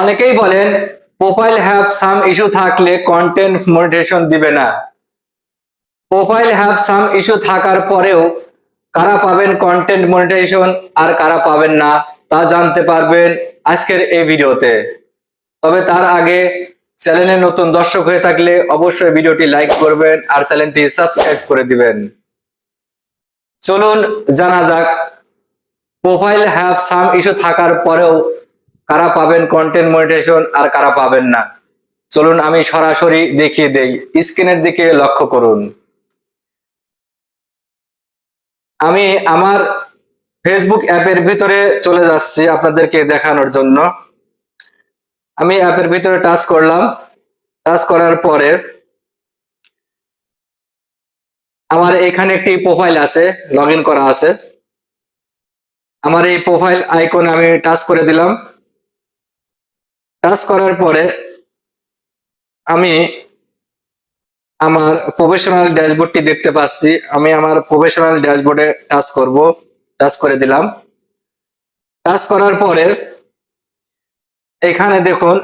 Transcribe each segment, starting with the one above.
অনেকেই বলেন profile have some issue থাকলে কন্টেন্ট মনিটেশন দিবে না। প্রোফাইল হ্যাভ সাম ইস্যু থাকার পরেও কারা পাবেন কন্টেন্ট মনিটাইজেশন আর কারা পাবেন না, তা জানতে পারবেন আজকের এই ভিডিওতে। তবে তার আগে চ্যানেলে নতুন দর্শক হয়ে থাকলে অবশ্যই ভিডিওটি লাইক করবেন আর চ্যানেলটি সাবস্ক্রাইব করে দিবেন। চলুন জানা যাক প্রোফাইল হ্যাভ সাম ইস্যু থাকার পরেও কারা পাবেন কন্টেন্ট মনিটাইজেশন আর কারা পাবেন না? চলুন আমি সরাসরি দেখিয়ে দেই। স্ক্রিনের দিকে লক্ষ্য করুন। আমি আমার ফেসবুক অ্যাপের ভিতরে চলে যাচ্ছি আপনাদেরকে দেখানোর জন্য। আমি অ্যাপের ভিতরে টাচ করলাম। টাচ করার পরে আমার এখানে একটি প্রোফাইল আছে লগ করা আছে। আমার এই প্রোফাইল আইকনে আমি টাচ করে দিলাম। টাচ করার পরে আমি আমার প্রফেশনাল ড্যাশবোর্ডটি দেখতে পাচ্ছি। আমি আমার প্রফেশনাল ড্যাশবোর্ডে টাচ করব টাচ করে দিলাম। টাচ করার পরে এখানে দেখুন,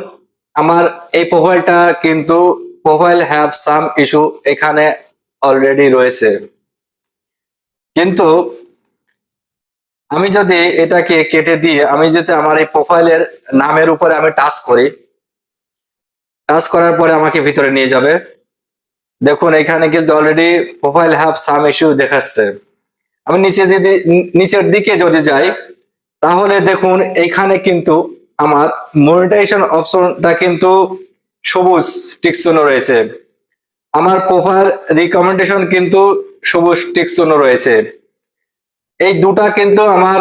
আমার এই প্রোফাইলটা কিন্তু প্রোফাইল হ্যাভ সাম ইস্যু এখানে অলরেডি রয়েছে। কিন্তু আমি যদি এটাকে কেটে দিয়ে, আমি যদি আমার এই প্রোফাইলের নামের উপরে আমি টাচ করি টাচ করার পরে আমাকে ভিতরে নিয়ে যাবে। দেখুন, এখানে কিন্তু already profile have some issue দেখাচ্ছে। আমি নিচে যদি, নিচের দিকে যদি যাই, তাহলে দেখুন এইখানে কিন্তু আমার মনিটাইজেশন অপশনটা কিন্তু সবুজ টিকসোনো রয়েছে। আমার প্রোফাইল রিকমেন্ডেশন কিন্তু সবুজ টিকসোনো রয়েছে। এই দুটা কিন্তু আমার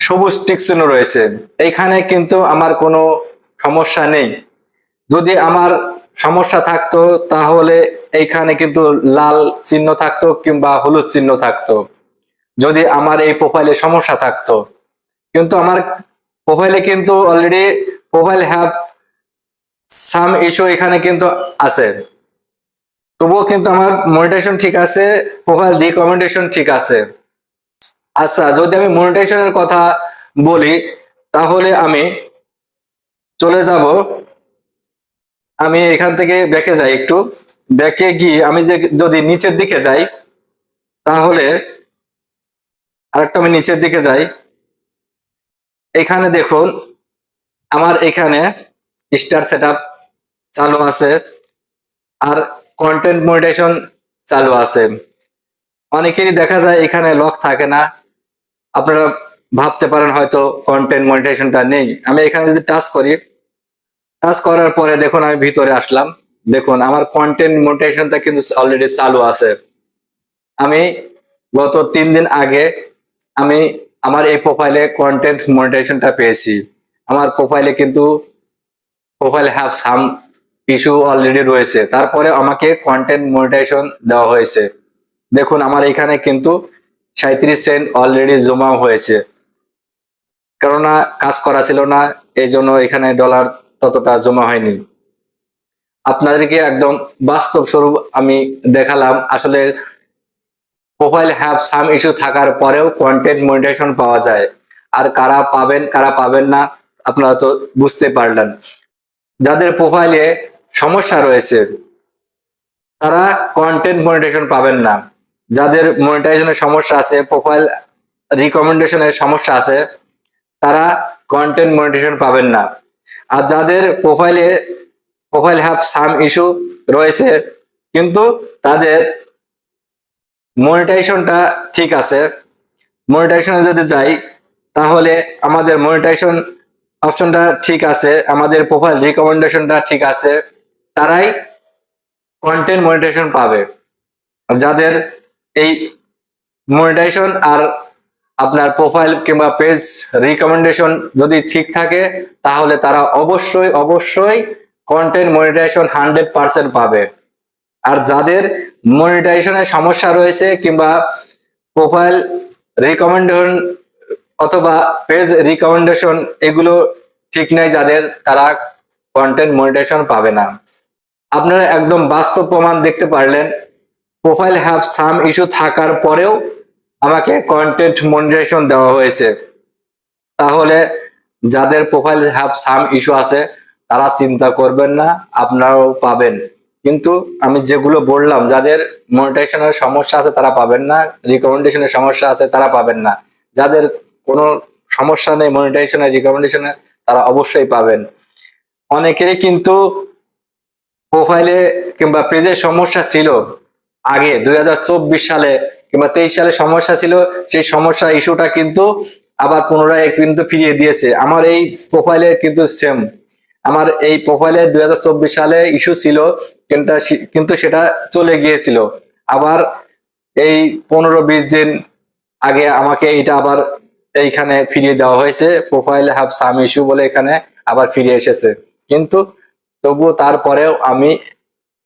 সবুজ টিকসোনো রয়েছে। এইখানে কিন্তু আমার কোনো সমস্যা নেই। যদি আমার সমস্যা থাকতো, তাহলে এইখানে কিন্তু লাল চিহ্ন থাকতো কিংবা হলুদ চিহ্ন থাকতো। যদি আমার এই প্রোফাইলে সমস্যা থাকতো। কিন্তু আমার প্রোফাইলে কিন্তু already profile have some issue এখানে কিন্তু আছে। তবুও কিন্তু আমার মনিটাইজেশন ঠিক আছে প্রোফাইল রিকমেন্ডেশন ঠিক আছে। আচ্ছা যদি আমি মনিটাইজেশনের কথা বলি, তাহলে আমি চলে যাব। আমি এখান থেকে ব্যাকে যাই একটু। ব্যাকে গিয়ে আমি যে যদি নিচের দিকে যাই, তাহলে আরেকটা আমি নিচের দিকে যাই। এখানে দেখুন, আমার এখানে স্টার সেট চালু আছে আর কন্টেন্ট মনিটেশন চালু আছে। অনেকেরই দেখা যায় এখানে লক থাকে না। আপনারা ভাবতে পারেন হয়তো কন্টেন্ট মনিটেশনটা নেই। আমি এখানে যদি টাচ করি টাচ করার পরে দেখুন আমি ভিতরে আসলাম। দেখুন, আমার কন্টেন্ট মনিটেশনটা কিন্তু অলরেডি চালু আছে। আমি গত তিন দিন আগে আমি আমার এই প্রোফাইলে কন্টেন্ট মনিটেশনটা পেয়েছি। আমার প্রোফাইলে কিন্তু profile have some issue already রয়েছে। তারপরে আমাকে কন্টেন্ট মনিটাইজেশন দেওয়া হয়েছে। দেখুন, আমার এখানে কিন্তু সাঁত্রিশ সেন্ট অলরেডি জমা হয়েছে। কেননা কাজ করা ছিল না এই জন্য এখানে ডলার ততটা জমা হয়নি। আপনাদেরকে একদম বাস্তব স্বরূপ আমি দেখালাম। আসলে প্রোফাইল হ্যাভ সাম ইস্যু থাকার পরেও কন্টেন্ট মনিটাইজেশন পাওয়া যায়। আর কারা পাবেন কারা পাবেন না, আপনারা তো বুঝতে পারলেন। যাদের প্রোফাইলে সমস্যা রয়েছে, তারা কন্টেন্ট মনিটাইজেশন পাবেন না। যাদের মনিটাইজেশনের সমস্যা আছে প্রোফাইল রিকমেন্ডেশনের সমস্যা আছে, তারা কন্টেন্ট মনিটাইজেশন পাবেন না। আর যাদের প্রোফাইলে প্রোফাইল হ্যাভ সাম ইস্যু রয়েছে, কিন্তু তাদের মনিটাইজেশনটা ঠিক আছে। মনিটাইজেশনে যদি যাই, তাহলে আমাদের মনিটাইজেশন অপশনটা ঠিক আছে, আমাদের প্রোফাইল রিকমেন্ডেশনটা ঠিক আছে, তারাই কন্টেন্ট মনিটাইজেশন পাবে। যাদের এই মনিটাইজেশন আর আপনার প্রোফাইল কিংবা পেজ রিকমেন্ডেশন যদি ঠিক থাকে, তাহলে তারা অবশ্যই অবশ্যই কন্টেন্ট মনিটাইজেশন হান্ড্রেড পার্সেন্ট পাবে। আর যাদের মনিটাইজেশনের সমস্যা রয়েছে কিংবা প্রোফাইল রিকমেন্ডেশন অথবা পেজ রিকমেন্ডেশন এগুলো ঠিক নেই, যাদের তারা কন্টেন্ট মনিটাইজেশন পাবে না। আপনারা একদম বাস্তব প্রমাণ দেখতে পারলেন। প্রোফাইল হ্যাভ সাম ইস্যু থাকার পরেও আমাকে কন্টেন্ট মনিটাইজেশন দেওয়া হয়েছে। তাহলে যাদের প্রোফাইল হ্যাভ সাম ইস্যু আছে, তারা চিন্তা করবেন না, আপনারাও পাবেন। কিন্তু আমি যেগুলো বললাম, যাদের মনিটাইজেশনের সমস্যা আছে, তারা পাবেন না। রিকমেন্ডেশনের সমস্যা আছে, তারা পাবেন না। যাদের কোনো সমস্যা নেই মনিটাইজেশনের রিকমেন্ডেশনে তারা অবশ্যই পাবেন। অনেকেরই কিন্তু প্রোফাইলে কিংবা পেজের সমস্যা ছিল। আগে, দুই হাজার চব্বিশ সালে কিংবা তেইশ সালে সমস্যা ছিল, সেই সমস্যা ইস্যুটা কিন্তু আবার পুনরায় কিন্তু ফিরিয়ে দিয়েছে। আমার এই প্রোফাইলে কিন্তু সেম আমার এই প্রোফাইলে দুই হাজার চব্বিশ সালে ইস্যু ছিল, কিন্তু কিন্তু সেটা চলে গিয়েছিল। আবার এই পনেরো বিশ দিন আগে আমাকে এটা আবার এইখানে ফিরিয়ে দেওয়া হয়েছে। প্রোফাইল হ্যাভ সাম ইস্যু বলে এখানে আবার ফিরে এসেছে। কিন্তু তবুও তারপরেও আমি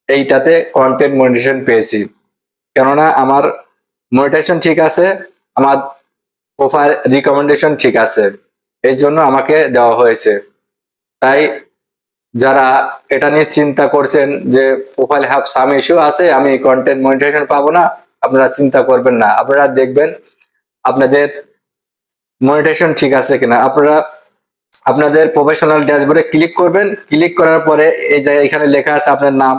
এইটাতে কন্টেন্ট মনিটেশন পেয়েছি। কেননা আমার মনিটেশন ঠিক আছে, আমার প্রোফাইল রিকমেন্ডেশন ঠিক আছে, এই জন্য আমাকে দেওয়া হয়েছে। তাই যারা এটা নিয়ে চিন্তা করছেন যে প্রোফাইল হ্যাভ সাম ইস্যু আছে, আমি কন্টেন্ট মনিটেশন পাবো না, আপনারা চিন্তা করবেন না। আপনারা দেখবেন আপনাদের মনিটেশন ঠিক আছে কিনা। আপনারা আপনাদের প্রফেশনাল ড্যাশবোর্ডে ক্লিক করবেন ক্লিক করার পরে এই যে এখানে লেখা আছে আপনার নাম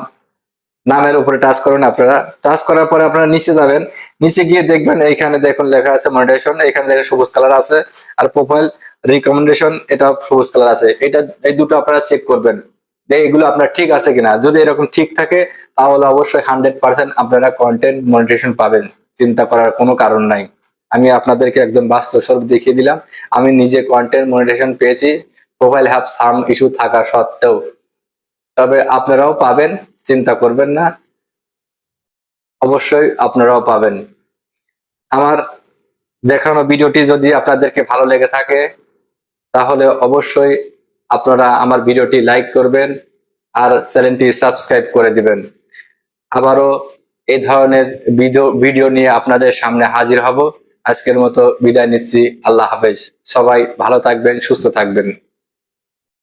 নামের উপরে টাচ করবেন আপনারা। টাচ করার পরে আপনারা নিচে যাবেন। নিচে গিয়ে দেখবেন এইখানে দেখুন লেখা আছে মনিটেশন এখানে দেখেন সবুজ কালার আছে। আর প্রোফাইল রিকমেন্ডেশন এটা সবুজ কালার আছে। এটা, এই দুটো আপনারা চেক করবেন। এগুলো আপনার ঠিক আছে কিনা। যদি এরকম ঠিক থাকে, তাহলে অবশ্যই হান্ড্রেড পার্সেন্ট আপনারা কন্টেন্ট মনিটেশন পাবেন। চিন্তা করার কোনো কারণ নাই। আমি আপনাদেরকে একদম বাস্তব স্বরূপ দেখিয়ে দিলাম। আমি নিজে কন্টেন্ট মনিটেশন পেয়েছি। প্রোফাইল হ্যাভ সাম ইস্যু থাকা সত্ত্বেও। তবে আপনারাও পাবেন। চিন্তা করবেন না। অবশ্যই আপনারাও পাবেন। আমার দেখানো ভিডিওটি যদি আপনাদেরকে ভালো লেগে থাকে, তাহলে অবশ্যই আপনারা আমার ভিডিওটি লাইক করবেন আর চ্যানেলটি সাবস্ক্রাইব করে দিবেন। আবারও এই ধরনের ভিডিও ভিডিও নিয়ে আপনাদের সামনে হাজির হব। আজকের মতো বিদায় নিচ্ছি। আল্লাহ হাফেজ। সবাই ভালো থাকবেন, সুস্থ থাকবেন।